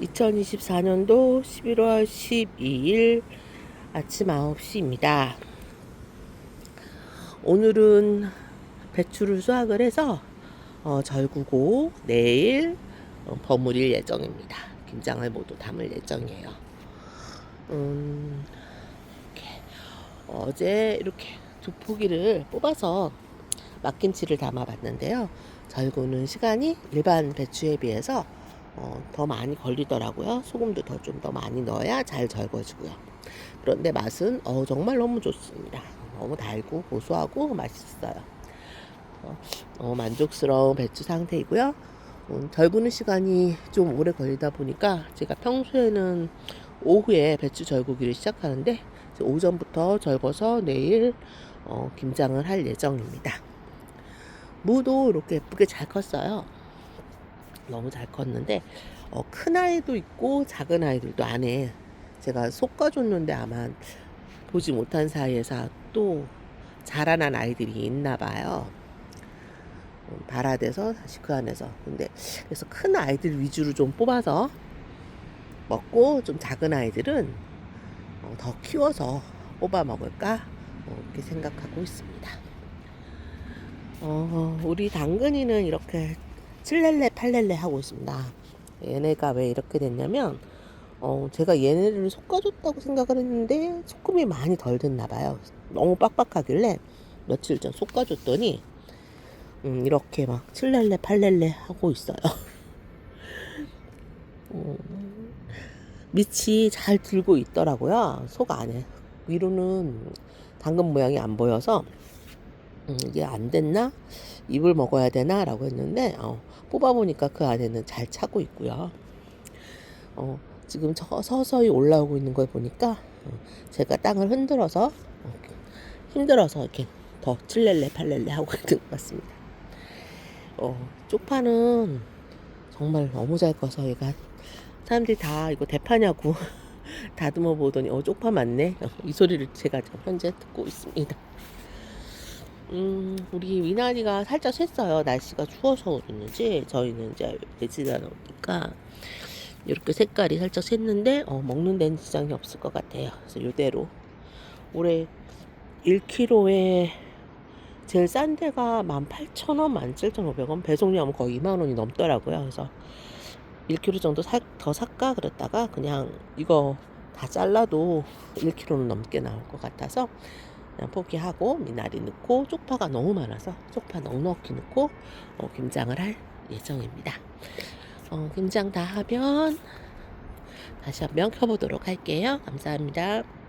2024년도 11월 12일 아침 9시입니다. 오늘은 배추를 수확을 해서 어, 절구고 내일 어, 버무릴 예정입니다. 김장을 모두 담을 예정이에요. 음, 이렇게 어제 이렇게 두 포기를 뽑아서 막김치를 담아봤는데요. 절구는 시간이 일반 배추에 비해서 어, 더 많이 걸리더라고요. 소금도 더 좀 더 많이 넣어야 잘 절거지고요. 그런데 맛은 어, 정말 너무 좋습니다. 너무 달고 고소하고 맛있어요. 어, 어, 만족스러운 배추 상태이고요. 음, 절구는 시간이 좀 오래 걸리다 보니까 제가 평소에는 오후에 배추 절구기를 시작하는데 오전부터 절궈서 내일 어, 김장을 할 예정입니다. 무도 이렇게 예쁘게 잘 컸어요. 너무 잘 컸는데 어, 큰 아이도 있고 작은 아이들도 안에 제가 솎아줬는데 아마 보지 못한 사이에서 또 자라난 아이들이 있나 봐요. 음, 발화돼서 다시 그 안에서 근데 그래서 큰 아이들 위주로 좀 뽑아서 먹고 좀 작은 아이들은 어, 더 키워서 뽑아 먹을까 어, 이렇게 생각하고 있습니다. 어, 우리 당근이는 이렇게 7렐레, 8렐레 하고 있습니다. 얘네가 왜 이렇게 됐냐면, 어, 제가 얘네를 솎아줬다고 생각을 했는데, 소금이 많이 덜 됐나 봐요. 너무 빡빡하길래, 며칠 전 솎아줬더니, 음, 이렇게 막 7렐레, 8렐레 하고 있어요. 음, 밑이 잘 들고 있더라고요. 속 안에. 위로는 당근 모양이 안 보여서, 음, 이게 안 됐나? 잎을 먹어야 되나? 라고 했는데, 어, 뽑아보니까 그 안에는 잘 차고 있고요. 어, 지금 저, 서서히 올라오고 있는 걸 보니까, 어, 제가 땅을 흔들어서, 어, 힘들어서 이렇게 더 7렐레, 8렐레 하고 있는 것 같습니다. 어, 쪽파는 정말 너무 잘 커서 얘가 사람들이 다 이거 대파냐고 다듬어 보더니 어 쪽파 맞네 어, 이 소리를 제가 현재 듣고 있습니다. 음, 우리 위나리가 살짝 샜어요. 날씨가 추워서 그런지 저희는 이제 외지다 놓으니까 이렇게 색깔이 살짝 샜는데 어, 먹는 데는 지장이 없을 것 같아요. 그래서 이대로 올해 1kg에 제일 싼 데가 18,000원, 17,500원 배송료하면 거의 2만 원이 넘더라고요. 그래서 1kg 정도 사, 더 살까 그랬다가 그냥 이거 다 잘라도 1kg는 넘게 나올 것 같아서 포기하고 미나리 넣고 쪽파가 너무 많아서 쪽파 넉넉히 넣고 어, 김장을 할 예정입니다. 어, 김장 다 하면 다시 한번 켜보도록 할게요. 감사합니다.